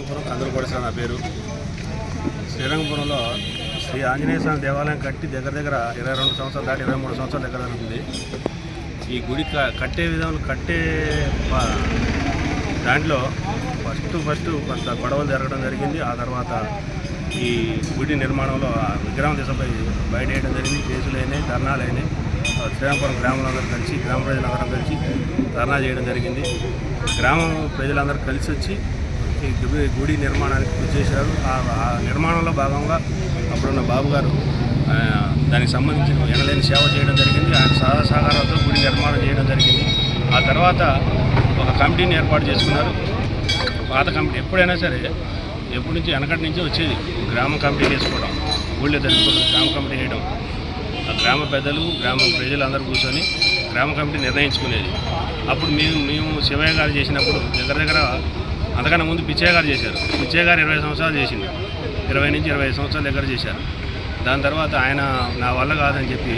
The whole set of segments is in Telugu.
కందులపూడి నా పేరు. శ్రీరంగపురంలో శ్రీ ఆంజనేయ స్వామి దేవాలయం కట్టి దగ్గర దగ్గర ఇరవై రెండు సంవత్సరాలు దాటి ఇరవై మూడు సంవత్సరాల దగ్గర జరుగుతుంది ఈ గుడి కట్టే విధానం కట్టే దాంట్లో ఫస్ట్ ఫస్ట్ కొంత గొడవలు జరగడం జరిగింది. ఆ తర్వాత ఈ గుడి నిర్మాణంలో విగ్రహం దిశపై బయట వేయడం జరిగింది. కేసులైనాయి అయినాయి ధర్నాలు ఆ శ్రీరంగపురం గ్రామంలో కలిసి గ్రామ ప్రజలందరం కలిసి ధర్నా చేయడం జరిగింది. గ్రామం ప్రజలందరూ కలిసి వచ్చి ఈ గుడి- గుడి నిర్మాణానికి కృషి చేశారు. ఆ నిర్మాణంలో భాగంగా అప్పుడున్న బాబు గారు దానికి సంబంధించిన ఎనలేని సేవ చేయడం జరిగింది. ఆయన సహా గుడి నిర్మాణం చేయడం జరిగింది. ఆ తర్వాత ఒక కమిటీని ఏర్పాటు చేసుకున్నారు. పాత కమిటీ ఎప్పుడైనా సరే ఎప్పటి నుంచి వెనకటి నుంచి వచ్చేది. గ్రామ కమిటీ చేసుకోవడం ఊళ్ళో తెలుసుకోవడం గ్రామ కమిటీ చేయడం ఆ గ్రామ పెద్దలు గ్రామ ప్రజలందరూ కూర్చొని గ్రామ కమిటీ నిర్ణయించుకునేది. అప్పుడు మేము మేము శివయ్య గారు చేసినప్పుడు దగ్గర దగ్గర అంతకన్నా ముందు పిచ్చయ్య గారు చేశారు. పిచ్చయ్య గారు ఇరవై సంవత్సరాలు చేసింది ఇరవై నుంచి ఇరవై సంవత్సరాల దగ్గర చేశారు. దాని తర్వాత ఆయన నా వల్ల కాదని చెప్పి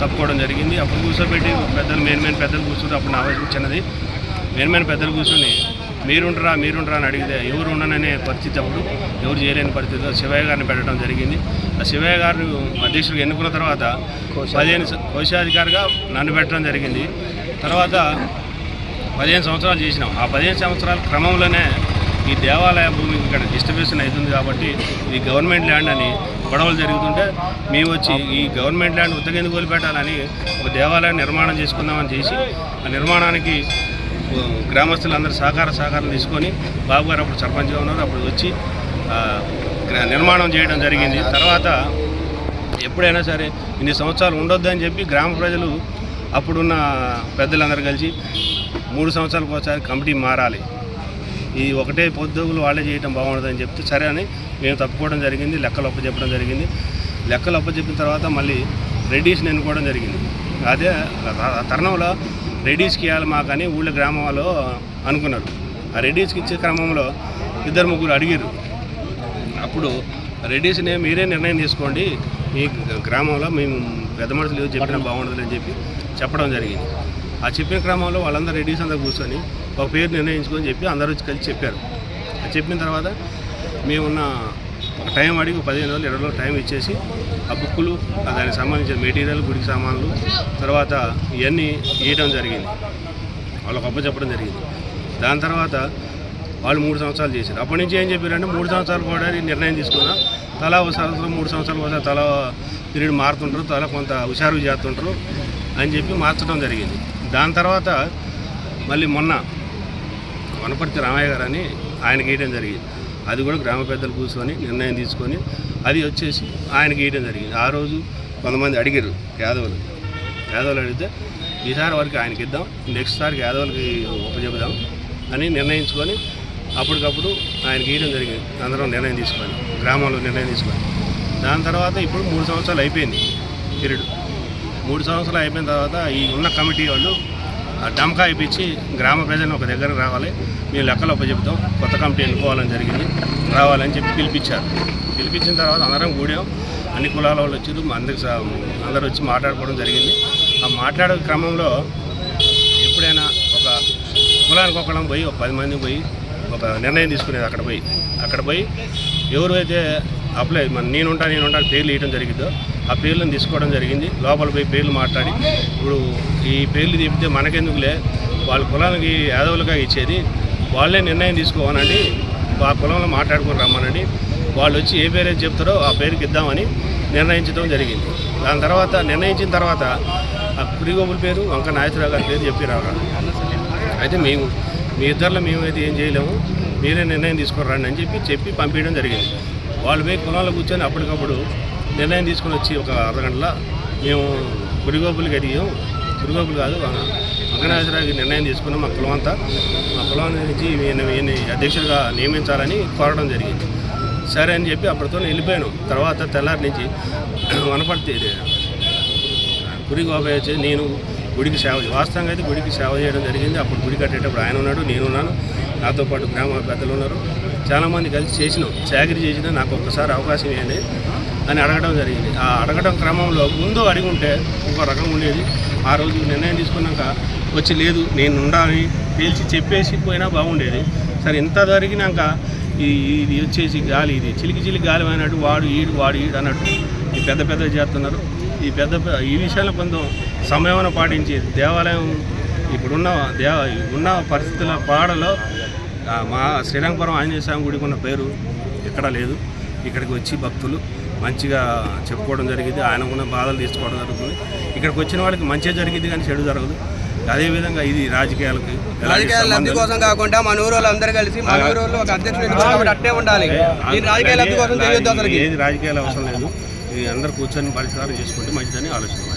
తప్పుకోవడం జరిగింది. అప్పుడు కూర్చోబెట్టి పెద్దలు మెయిన్ మెయిన్ పెద్దలు కూర్చుంటే అప్పుడు నా వయసు చిన్నది. మెయిన్ మెయిన్ పెద్దలు కూర్చొని మీరుండరా మీరుండరా అని అడిగితే ఎవరు ఉండననే పరిస్థితి అప్పుడు. ఎవరు చేయలేని పరిస్థితిలో శివయ్య గారిని పెట్టడం జరిగింది. ఆ శివయ్య గారు అధ్యక్షుడిగా ఎన్నుకున్న తర్వాత పదిహేను కోశాధికారిగా నన్ను పెట్టడం జరిగింది. తర్వాత పదిహేను సంవత్సరాలు చేసినాం. ఆ పదిహేను సంవత్సరాల క్రమంలోనే ఈ దేవాలయ భూమి ఇక్కడ డిస్ట్రిబ్యూషన్ అవుతుంది కాబట్టి ఇది గవర్నమెంట్ ల్యాండ్ అని గొడవలు జరుగుతుంటే మేము వచ్చి ఈ గవర్నమెంట్ ల్యాండ్ ఉత్తగెందుకు వదిలిపెట్టాలని ఒక దేవాలయం నిర్మాణం చేసుకుందామని చేసి ఆ నిర్మాణానికి గ్రామస్తులందరూ సహకార సహకారం తీసుకొని బాబు గారు అప్పుడు సర్పంచ్గా ఉన్నారు. అప్పుడు వచ్చి గ్రా- నిర్మాణం చేయడం జరిగింది. తర్వాత ఎప్పుడైనా సరే ఇన్ని సంవత్సరాలు ఉండొద్దని చెప్పి గ్రామ ప్రజలు అప్పుడున్న పెద్దలందరూ కలిసి మూడు సంవత్సరాలకు ఒకసారి కమిటీ మారాలి. ఈ ఒకటే పొద్దుగులు వాళ్ళే చేయటం బాగుండదని చెప్తే సరే అని మేము తప్పుకోవడం జరిగింది లెక్కలు ఒప్పచెప్పడం జరిగింది. లెక్కలు ఒప్పచెప్పిన తర్వాత మళ్ళీ రెడీస్ని ఎన్నుకోవడం జరిగింది. అదే తరుణంలో రెడీస్కి ఇవ్వాలి మాకని ఊళ్ళో గ్రామంలో అనుకున్నారు. ఆ రెడీస్కి ఇచ్చే క్రమంలో ఇద్దరు ముగ్గురు అడిగారు అప్పుడు రెడీస్నే మీరే నిర్ణయం తీసుకోండి మీ గ్రామంలో మేము పెద్ద మనుషులు ఏదో చెప్పినా బాగుండదు అని చెప్పి చెప్పడం జరిగింది. ఆ చెప్పిన క్రమంలో వాళ్ళందరూ రెడీస్ అందరూ కూర్చొని ఒక పేరు నిర్ణయించుకొని చెప్పి అందరూ వచ్చి కలిసి చెప్పారు. అది చెప్పిన తర్వాత మేమున్న ఒక టైం అడిగి పదిహేను రోజులు ఇరవై రోజులు టైం ఇచ్చేసి ఆ బుక్కులు దానికి సంబంధించిన మెటీరియల్ గుడికి సామాన్లు తర్వాత ఇవన్నీ ఇవ్వడం జరిగింది. వాళ్ళకి అప్పచెప్పడం జరిగింది. దాని తర్వాత వాళ్ళు మూడు సంవత్సరాలు చేశారు. అప్పటి నుంచి ఏం చెప్పారంటే మూడు సంవత్సరాలు కూడా నిర్ణయం తీసుకున్నా తలా ఒక సంవత్సరం మూడు సంవత్సరాలు ఒకసారి తలా పీరియడ్ మారుతుంటారు తలా కొంత హుషారు చేస్తుంటారు అని చెప్పి మార్చడం జరిగింది. దాని తర్వాత మళ్ళీ మొన్న వనపర్తి రామయ్య గారు అని ఆయనకి వేయడం జరిగింది. అది కూడా గ్రామ పెద్దలు కూర్చొని నిర్ణయం తీసుకొని అది వచ్చేసి ఆయనకి వేయడం జరిగింది. ఆ రోజు కొంతమంది అడిగారు యాదవులు. యాదవులు అడిగితే ఈసారి వరకు ఆయనకి ఇద్దాం నెక్స్ట్ సారికి యాదవులకి ఉపజెబుదాం అని నిర్ణయించుకొని అప్పటికప్పుడు ఆయనకి గీయడం జరిగింది. అందరం నిర్ణయం తీసుకొని గ్రామంలో నిర్ణయం తీసుకొని. దాని తర్వాత ఇప్పుడు మూడు సంవత్సరాలు అయిపోయింది పీరియడ్. మూడు సంవత్సరాలు అయిపోయిన తర్వాత ఈ ఉన్న కమిటీ వాళ్ళు ఆ డమ్కా ఇప్పించి గ్రామ ప్రజలను ఒక దగ్గర రావాలి. మేము లెక్కలు చెప్తాం కొత్త కమిటీ ఎన్నుకోవాలని జరిగింది. రావాలని చెప్పి పిలిపించారు. పిలిపించిన తర్వాత అందరం కూడాం అన్ని కులాల వాళ్ళు వచ్చారు అందరికి అందరు అందరూ వచ్చి మాట్లాడుకోవడం జరిగింది. ఆ మాట్లాడే క్రమంలో ఎప్పుడైనా ఒక కులానికి ఒకళ్ళం పోయి ఒక పది మంది పోయి ఒక నిర్ణయం తీసుకునేది అక్కడ పోయి. అక్కడ పోయి ఎవరైతే అప్లై మన నేనుంటా నేనుంటా పేర్లు ఇవ్వడం జరిగిందో ఆ పేర్లను తీసుకోవడం జరిగింది. లోపల పోయి పేర్లు మాట్లాడి ఇప్పుడు ఈ పేర్లు చెప్తే మనకెందుకులే? వాళ్ళ కులానికి యాదవులుగా ఇచ్చేది. వాళ్ళే నిర్ణయం తీసుకోవాలండి. ఆ కులంలో మాట్లాడుకుని రమ్మనండి. వాళ్ళు వచ్చి ఏ పేరు చెప్తారో ఆ పేరుకి ఇద్దామని నిర్ణయించడం జరిగింది. దాని తర్వాత నిర్ణయించిన తర్వాత ఆ పురిగోపుల పేరు వంక నాగేశ్వరరావు గారి పేరు చెప్పి రావాలి అయితే మేము మీ ఇద్దరిలో మేమైతే ఏం చేయలేము. మీరే నిర్ణయం తీసుకురండి అని చెప్పి చెప్పి పంపించడం జరిగింది. వాళ్ళు పోయి కులంలో కూర్చొని అప్పటికప్పుడు నిర్ణయం తీసుకొని వచ్చి ఒక అర్ధగంటలో మేము గుడిగోపులకి అడిగాం. గుడిగోపులు కాదు వెంకటేశ్వరరావుకి నిర్ణయం తీసుకున్నాం మా కులం అంతా. మా కులం నుంచి ఈయన అధ్యక్షుడిగా నియమించాలని కోరడం జరిగింది. సరే అని చెప్పి అప్పటితో వెళ్ళిపోయాను. తర్వాత తెల్లారి నుంచి వనపర్తి గుడి వచ్చి నేను గుడికి సేవ వాస్తవంగా అయితే గుడికి సేవ చేయడం జరిగింది. అప్పుడు గుడి కట్టేటప్పుడు ఆయన ఉన్నాడు నేను ఉన్నాను. నాతో పాటు గ్రామ పెద్దలు ఉన్నారు. చాలామంది కలిసి చేసినాం. చాకరీ చేసినా నాకు ఒక్కసారి అవకాశం ఇవ్వండి అని అడగడం జరిగింది. ఆ అడగడం క్రమంలో ముందు అడిగి ఉంటే ఒక రకం ఉండేది. ఆ రోజు నిర్ణయం తీసుకున్నాక వచ్చి లేదు నేను ఉండాలి తేల్చి చెప్పేసి పోయినా బాగుండేది. సరే ఇంత జరిగినాక ఈ ఇది వచ్చేసి గాలి ఇది చిలికి చిలికి గాలి అయినట్టు వాడు ఈడు వాడు ఈడు అన్నట్టు ఈ పెద్ద పెద్ద చేస్తున్నారు. ఈ పెద్ద ఈ విషయాల్లో కొంచెం సమయమైన పాటించి దేవాలయం ఇప్పుడున్న దేవ ఉన్న పరిస్థితుల పాడలో మా శ్రీరంగపురం ఆంజనేయ స్వామి గుడికి ఉన్న పేరు ఎక్కడా లేదు. ఇక్కడికి వచ్చి భక్తులు మంచిగా చెప్పుకోవడం జరిగింది. ఆయనకున్న బాధలు తీసుకోవడం జరుగుతుంది. ఇక్కడికి వచ్చిన వాళ్ళకి మంచిగా జరిగింది కానీ చెడు జరగదు. అదేవిధంగా ఇది రాజకీయాలకి రాజకీయాల లబ్ధి కోసం కాకుండా మన ఊరు అందరూ కలిసి మన ఊరు ఒక అధ్యక్షుడు అట్టే ఉండాలి. దీని రాజకీయ లబ్ధి కోసం చేయొద్దు అసలు ఏది రాజకీయాలు అవసరం లేదు. ఇది అందరు కూర్చొని పరిష్కారం చేసుకుంటే మంచిదని ఆలోచన.